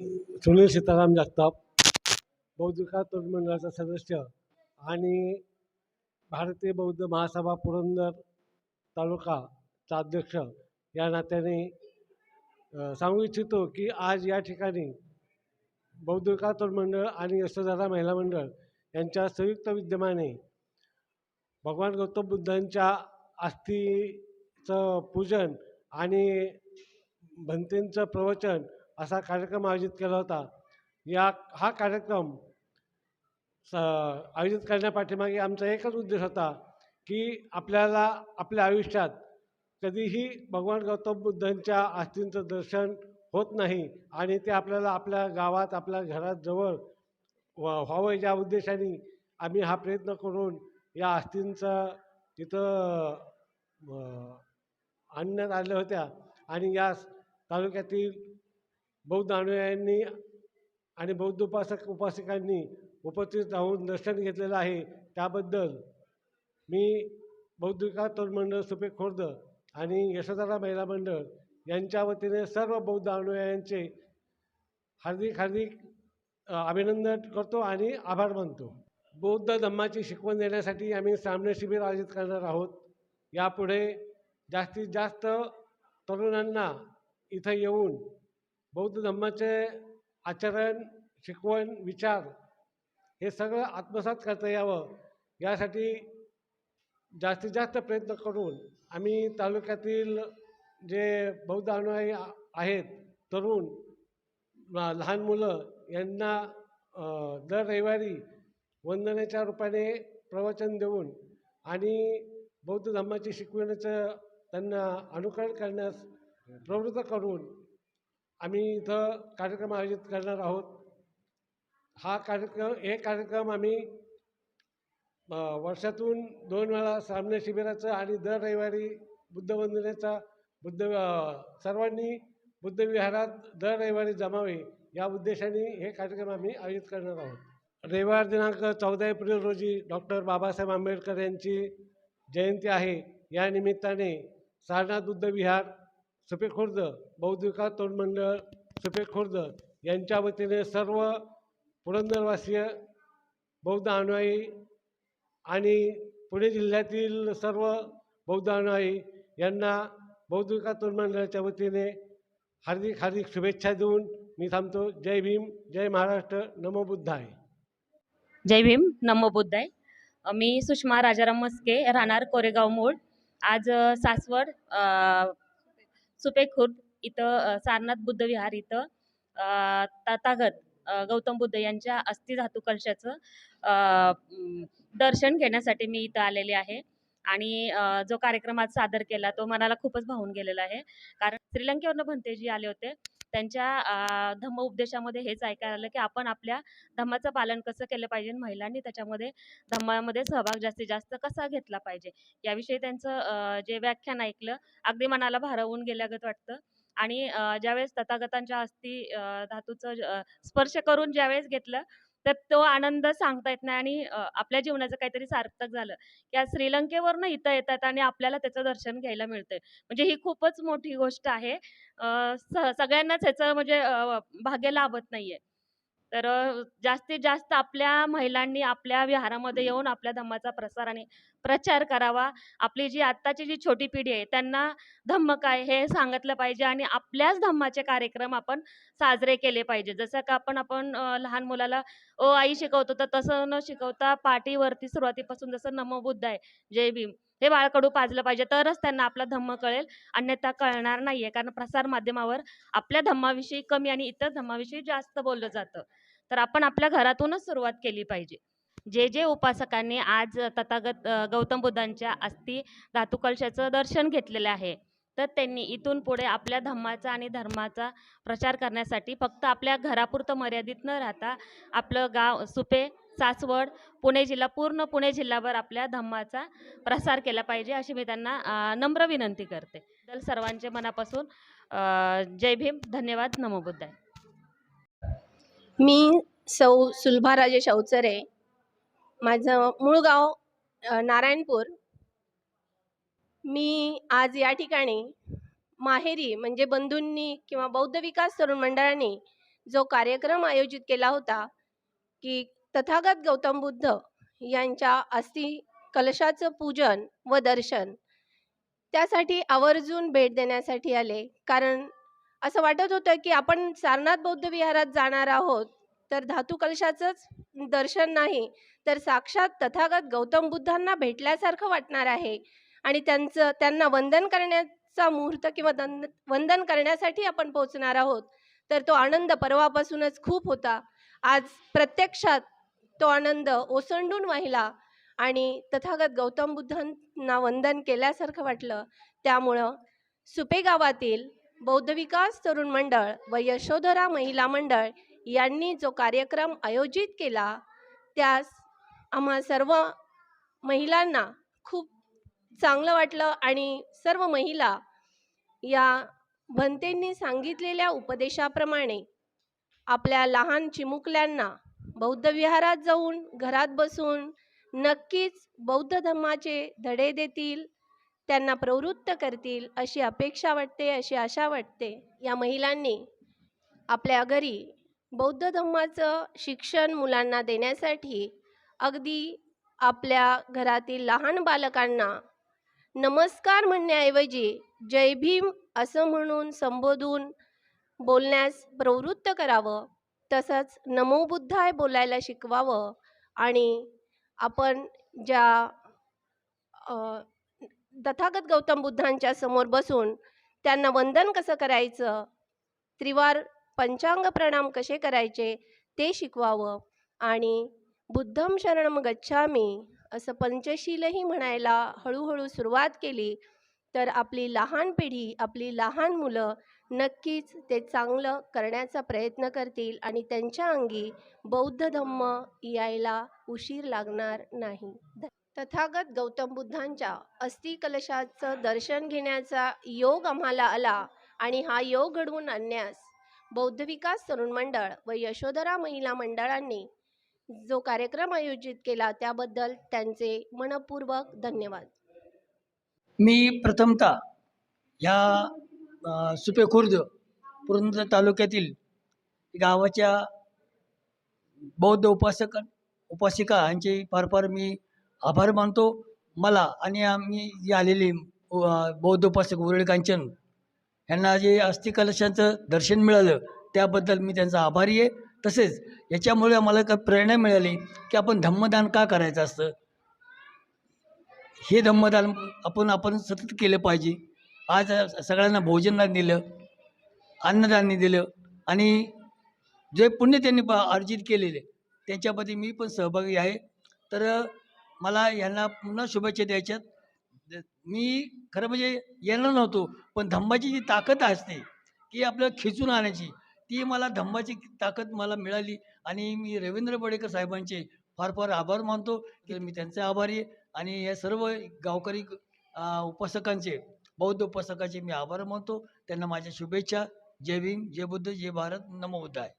सुनील सीताराम जगताप बौद्ध विकास तरुण मंडळाचा सदस्य आणि भारतीय बौद्ध महासभा पुरंदर तालुकाचा अध्यक्ष. या नात्याने सांगू इच्छितो की आज या ठिकाणी बौद्ध विकास तरुण मंडळ आणि यशोधरा महिला मंडळ यांच्या संयुक्त विद्यमाने भगवान गौतम बुद्धांच्या अस्थीचं पूजन आणि भंतेंचं प्रवचन असा कार्यक्रम आयोजित केला होता. या हा कार्यक्रम स आयोजित करण्यापाठीमागे आमचा एकच उद्देश होता की आपल्याला आपल्या आयुष्यात कधीही भगवान गौतम बुद्धांच्या आस्तींचं दर्शन होत नाही आणि ते आपल्याला आपल्या गावात आपल्या घरात जवळ व्हा व्हावं या उद्देशाने आम्ही हा प्रयत्न करून या आस्तींचं तिथं आणण्यात आल्या होत्या. आणि या तालुक्यातील बौद्ध अनुयायांनी आणि बौद्ध उपासक उपासिकांनी उपस्थित राहून दर्शन घेतलेलं आहे. त्याबद्दल मी बौद्ध विकास तरुण मंडळ सुपे खोर्द आणि यशोधरा महिला मंडळ यांच्या वतीने सर्व बौद्ध अनुयायांचे हार्दिक हार्दिक अभिनंदन करतो आणि आभार मानतो. बौद्ध धम्माची शिकवण देण्यासाठी आम्ही सामने शिबिर आयोजित करणार आहोत. यापुढे जास्तीत जास्त तरुणांना इथं येऊन बौद्ध धम्माचे आचरण शिकवण विचार हे सगळं आत्मसात करता यावं यासाठी जास्तीत जास्त प्रयत्न करून आम्ही तालुक्यातील जे बौद्ध अनुयायी आहेत तरुण लहान मुलं यांना दर रविवारी वंदनेच्या रूपाने प्रवचन देऊन आणि बौद्ध धर्माची शिकवण्याचं त्यांना अनुकरण करण्यास प्रवृत्त करून आम्ही इथं कार्यक्रम आयोजित करणार आहोत. हा कार्यक्रम हे कार्यक्रम आम्ही वर्षातून दोन वेळा सामने शिबिराचं आणि दर रविवारी बुद्धवंदनेचा बुद्ध सर्वांनी बुद्धविहारात दर रविवारी जमावे या उद्देशाने हे कार्यक्रम आम्ही आयोजित करणार आहोत. रविवार दिनांक चौदा एप्रिल रोजी डॉक्टर बाबासाहेब आंबेडकर यांची जयंती आहे. या निमित्ताने सारनाथ बुद्धविहार सफेखुर्द बौद्ध विकास तरुण मंडळ सुपे खुर्द यांच्या वतीने सर्व पुरंदरवासीय बौद्ध अनुयायी आणि पुणे जिल्ह्यातील सर्व बौद्ध अनुयायी यांना बौद्ध विकास तरुण मंडळाच्या वतीने हार्दिक हार्दिक शुभेच्छा देऊन मी थांबतो. जय भीम जय महाराष्ट्र. नमो बुद्धाय. जय भीम नमो बुद्धाय. मी सुषमा राजाराम मस्के राहणार कोरेगाव मूळ आज सासवड सुपे खुर्द इथं सारनाथ बुद्ध विहार इथं तथागत गौतम बुद्ध यांच्या अस्थि धातू कलशाचं दर्शन घेण्यासाठी मी इथं आलेले आहे. आणि जो कार्यक्रम आज सादर केला तो मनाला खूपच भावून गेलेला आहे. कारण श्रीलंकेवरनं भंतेजी आले होते. त्यांच्या धम्म उपदेशामध्ये हेच ऐकायला आलं की आपण आपल्या धम्माचं पालन कसं केलं पाहिजे महिलांनी त्याच्यामध्ये धम्मामध्ये सहभाग जास्तीत जास्त कसा घेतला पाहिजे? याविषयी त्यांचं जे व्याख्यान ऐकलं अगदी मनाला भारवून गेल्यागत वाटतं. आणि ज्यावेळेस तथागतांच्या अस्थी धातूचं स्पर्श करून ज्यावेळेस घेतलं तर तो आनंद सांगता येत नाही आणि आपल्या जीवनाचं काहीतरी सार्थक झालं. की आज श्रीलंकेवरनं इथं येतात आणि आपल्याला त्याचं दर्शन घ्यायला मिळतंय. म्हणजे ही खूपच मोठी गोष्ट आहे. स सगळ्यांनाच ह्याचं म्हणजे भाग्य लाभत नाहीये. तर जास्तीत जास्त आपल्या महिलांनी आपल्या विहारामध्ये येऊन आपल्या धम्माचा प्रसार आणि प्रचार करावा. आपली जी आत्ताची जी छोटी पिढी आहे त्यांना धम्म काय हे सांगितलं पाहिजे आणि आपल्याच धम्माचे कार्यक्रम आपण साजरे केले पाहिजे. जसं का आपण आपण लहान मुलाला ओ आई शिकवतो. तर तसं न शिकवता पाठीवरती सुरुवातीपासून जसं नमोबुद्ध आहे जय भीम. हे बाळकडू पाजलं पाहिजे. तरच त्यांना आपला धम्म कळेल. अन्यथा कळणार नाहीये. कारण प्रसार माध्यमावर आपल्या धम्माविषयी कमी आणि इतर धम्माविषयी जास्त बोललं जातं. तर आपण आपल्या घरातूनच सुरुवात केली पाहिजे. जे जे उपासकांनी आज तथागत गौतम बुद्धांच्या अस्थि धातुकलशाचं दर्शन घेतलेलं आहे. तर त्यांनी इथून पुढे आपल्या धम्माचा आणि धर्माचा प्रचार करण्यासाठी फक्त आपल्या घरापुरतं मर्यादित न राहता आपलं गाव सुपे सासवड पुणे जिल्हा पूर्ण पुणे जिल्हाभर आपल्या धम्माचा प्रसार केला पाहिजे अशी मी त्यांना नम्र विनंती करते. तर सर्वांचे मनापासून जय भीम धन्यवाद नमो बुद्धाय. मी सौ सुलभा राजेश अवचरे माझं मूळ गाव नारायणपूर. मी आज या ठिकाणी माहेरी म्हणजे बंधूंनी किंवा बौद्ध विकास तरुण मंडळाने जो कार्यक्रम आयोजित केला होता की तथागत गौतम बुद्ध यांच्या अस्थि कलशाचं पूजन व दर्शन त्यासाठी आवर्जून भेट देण्यासाठी आले. कारण असं वाटत होतं की आपण सारनाथ बौद्ध विहारात जाणार आहोत तर धातू कलशाचंच दर्शन नाही तर साक्षात तथागत गौतम बुद्धांना भेटल्यासारखं वाटणार आहे. आणि त्यांचं त्यांना वंदन करण्याचा मुहूर्त किंवा दं वंदन करण्यासाठी आपण पोहोचणार आहोत. तर तो आनंद परवापासूनच खूप होता. आज प्रत्यक्षात तो आनंद ओसंडून वाहिला आणि तथागत गौतम बुद्धांना वंदन केल्यासारखं वाटलं. त्यामुळं सुपे गावातील बौद्ध विकास तरुण मंडळ व यशोधरा महिला मंडळ यांनी जो कार्यक्रम आयोजित केला त्यास आम्हा सर्व महिलांना खूप चांगलं वाटलं आणि सर्व महिला या भंतेंनी सांगितलेल्या उपदेशाप्रमाणे आपल्या लहान चिमुकल्यांना बौद्ध विहारात जाऊन घरात बसून नक्कीच बौद्ध धर्माचे धडे देतील त्यांना प्रवृत्त करतील अशी अपेक्षा वाटते अशी आशा वाटते. या महिलांनी आपल्या घरी बौद्ध धर्माचं शिक्षण मुलांना देण्यासाठी अगदी आपल्या घरातील लहान बालकांना नमस्कार म्हणण्याऐवजी जय भीम असं म्हणून संबोधून बोलण्यास प्रवृत्त करावं. तसंच नमो बुद्धाय बोलायला शिकवावं आणि आपण ज्या तथागत गौतम बुद्धांच्या समोर बसून त्यांना वंदन कसं करायचं त्रिवार पंचांग प्रणाम कसे करायचे ते शिकवावं आणि बुद्धम शरणम गच्छामी असं पंचशीलही म्हणायला हळूहळू सुरुवात केली. तर आपली लहान पिढी आपली लहान मुलं नक्कीच ते चांगलं करण्याचा प्रयत्न करतील आणि त्यांच्या अंगी बौद्ध धम्म यायला उशीर लागणार नाही. तथागत गौतम बुद्धांच्या अस्थिकलशाचं दर्शन घेण्याचा योग आम्हाला आला आणि हा योग घडवून आणण्यास बौद्ध विकास तरुण मंडळ व यशोधरा महिला मंडळांनी जो कार्यक्रम आयोजित केला त्याबद्दल त्यांचे मनपूर्वक धन्यवाद. मी प्रथमतः ह्या सुपेखुर्द पुरंदर तालुक्यातील गावाच्या बौद्ध उपासक उपासिका यांचे फार फार मी आभार मानतो. मला आणि आम्ही जे आलेले बौद्ध उपासक उरळी कांचन यांना जे अस्थिकलशांचं दर्शन मिळालं त्याबद्दल मी त्यांचा आभारी आहे. तसेच याच्यामुळे मला काय प्रेरणा मिळाली की आपण धम्मदान का करायचं असतं? हे धम्मदान आपण आपण सतत केलं पाहिजे. आज सगळ्यांना भोजनदान दिलं अन्नदान दिलं आणि जे पुण्य त्यांनी प अर्जित केलेले त्यांच्यामध्ये मी पण सहभागी आहे. तर मला यांना पुन्हा शुभेच्छा द्यायच्यात. मी खरं म्हणजे येणार नव्हतो पण धम्माची जी ताकद असते की आपल्याला खेचून आणायची ती मला धम्माची ताकद मला मिळाली. आणि मी रवींद्र बडेकर साहेबांचे फार फार आभार मानतो. की मी त्यांचे आभारी आहे. आणि या सर्व गावकरी उपासकांचे बौद्ध उपासकाचे मी आभार मानतो. त्यांना माझ्या शुभेच्छा. जय भीम जय बुद्ध जय भारत. नमो बुद्धाय.